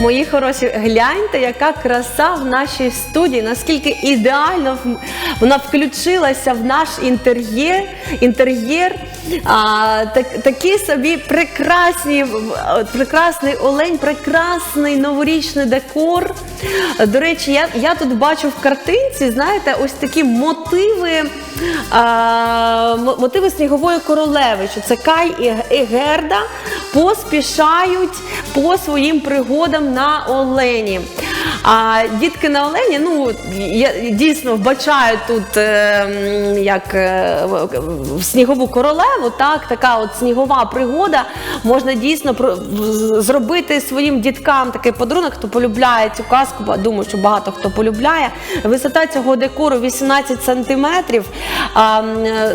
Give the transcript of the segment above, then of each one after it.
Мої хороші, гляньте, яка краса в нашій студії, наскільки ідеально вона включилася в наш інтер'єр. інтер'єр. А, так, такі собі прекрасні, прекрасний олень, прекрасний новорічний декор. До речі, я, я тут бачу в картинці, знаєте, ось такі мотиви, а, мотиви снігової королеви, що це Кай і, Герда поспішають по своїм пригодам на Олені. А дітки на Олені, ну я дійсно вбачаю тут е, як е, снігову королеву, так, така от снігова пригода. Можна дійсно про- зробити своїм діткам такий подарунок, хто полюбляє цю казку, думаю, що багато хто полюбляє. Висота цього декору 18 сантиметрів. А,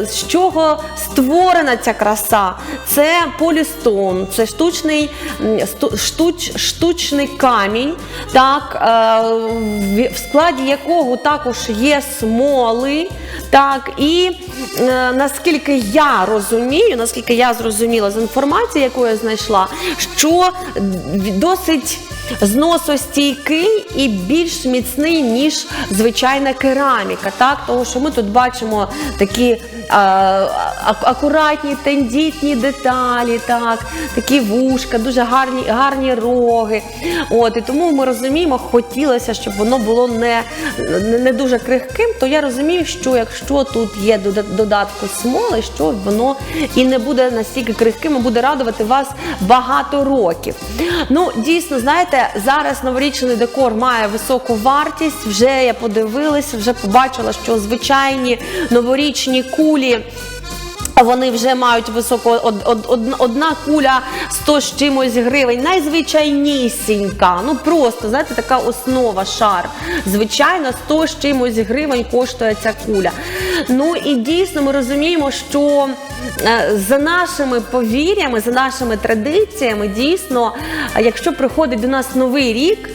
з чого створена ця краса? Це полістон, це штучний, штуч, штучний камінь, так, е, в складі якого також є смоли. Так, і е, наскільки я розумію, наскільки я зрозуміла з інформації, яку я знайшла, що досить зносостійкий і більш міцний, ніж звичайна кераміка. Так? Тому що ми тут бачимо такі е, акуратні, тендітні деталі, так? такі вушка, дуже гарні, гарні роги. От, і тому ми розуміємо, хотілося, щоб воно було не, не, дуже крихким, то я розумію, що якщо тут є дода- додатку смоли, що воно і не буде настільки крихким, а буде радувати вас багато років. Ну, дійсно, знаєте, зараз новорічний декор має високу вартість. Вже я подивилася, вже побачила, що звичайні новорічні кулі. Вони вже мають високу од, од, од- одна куля 100 з чимось гривень, найзвичайнісінька. Ну просто знаєте, така основа шар. Звичайно, 100 з чимось гривень коштує ця куля. Ну і дійсно ми розуміємо, що е, за нашими повір'ями, за нашими традиціями, дійсно, якщо приходить до нас новий рік,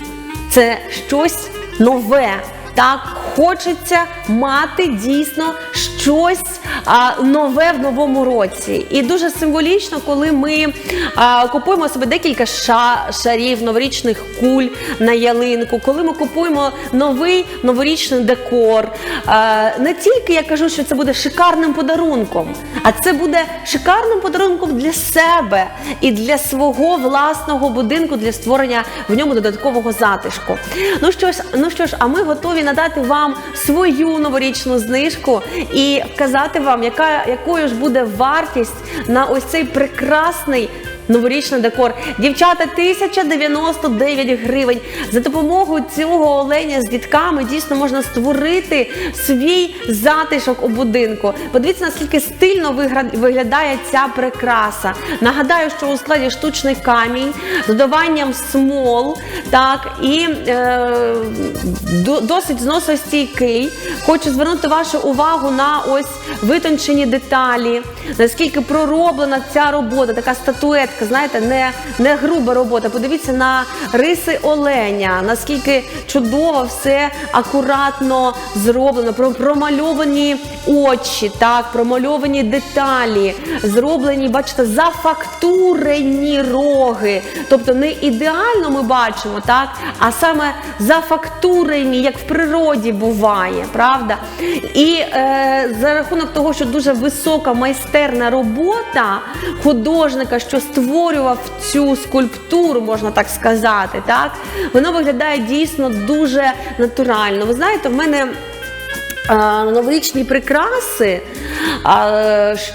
це щось нове. Так, хочеться мати дійсно щось а, нове в новому році. І дуже символічно, коли ми а, купуємо собі декілька ша, шарів новорічних куль на ялинку, коли ми купуємо новий новорічний декор. А, не тільки я кажу, що це буде шикарним подарунком, а це буде шикарним подарунком для себе і для свого власного будинку, для створення в ньому додаткового затишку. Ну що ж, ну що ж, а ми готові надати вам свою новорічну знижку і вказати вам, яка якою ж буде вартість на ось цей прекрасний. Новорічний декор. Дівчата 1099 гривень. За допомогою цього оленя з дітками дійсно можна створити свій затишок у будинку. Подивіться, наскільки стильно виглядає ця прикраса. Нагадаю, що у складі штучний камінь з додаванням смол, так і е, досить зносостійкий. Хочу звернути вашу увагу на ось витончені деталі, наскільки пророблена ця робота, така статуетка, знаєте, не, не груба робота. Подивіться на риси оленя, наскільки чудово все акуратно зроблено, про- промальовані очі, так, промальовані деталі, зроблені, бачите, зафактурені роги. Тобто не ідеально ми бачимо, так, а саме зафактурені, як в природі буває, правда? І е, за рахунок того, що дуже висока майстерна робота художника, що створював цю скульптуру, можна так сказати, так, воно виглядає дійсно дуже натурально. Ви знаєте, в мене. А, Новорічні прикраси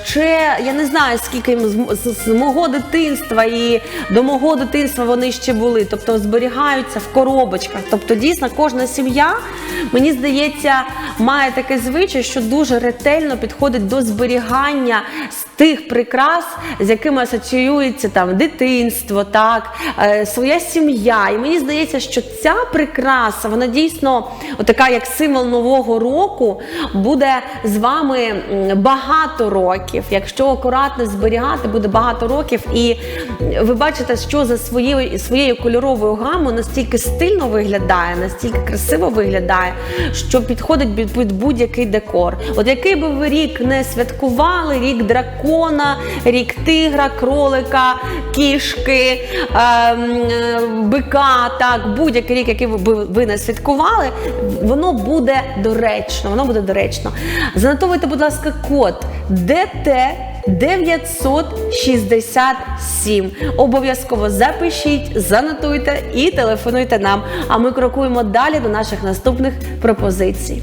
ще я не знаю скільки з, мого дитинства і до мого дитинства вони ще були. Тобто зберігаються в коробочках. Тобто, дійсно, кожна сім'я, мені здається, має таке звичай, що дуже ретельно підходить до зберігання тих прикрас, з якими асоціюється там дитинство, так, е, своя сім'я. І мені здається, що ця прикраса, вона дійсно така, як символ нового року, буде з вами багато років. Якщо акуратно зберігати, буде багато років. І ви бачите, що за своєю своєю кольоровою гамою настільки стильно виглядає, настільки красиво виглядає, що підходить під будь-який декор. От який би ви рік не святкували, рік дракона. Дракона, рік тигра, кролика, кішки, ем, е, бика, так, будь-який рік, який ви, ви не святкували, воно буде доречно. Воно буде доречно. Занотовуйте, будь ласка, код ДТ 967. Обов'язково запишіть, занотуйте і телефонуйте нам. А ми крокуємо далі до наших наступних пропозицій.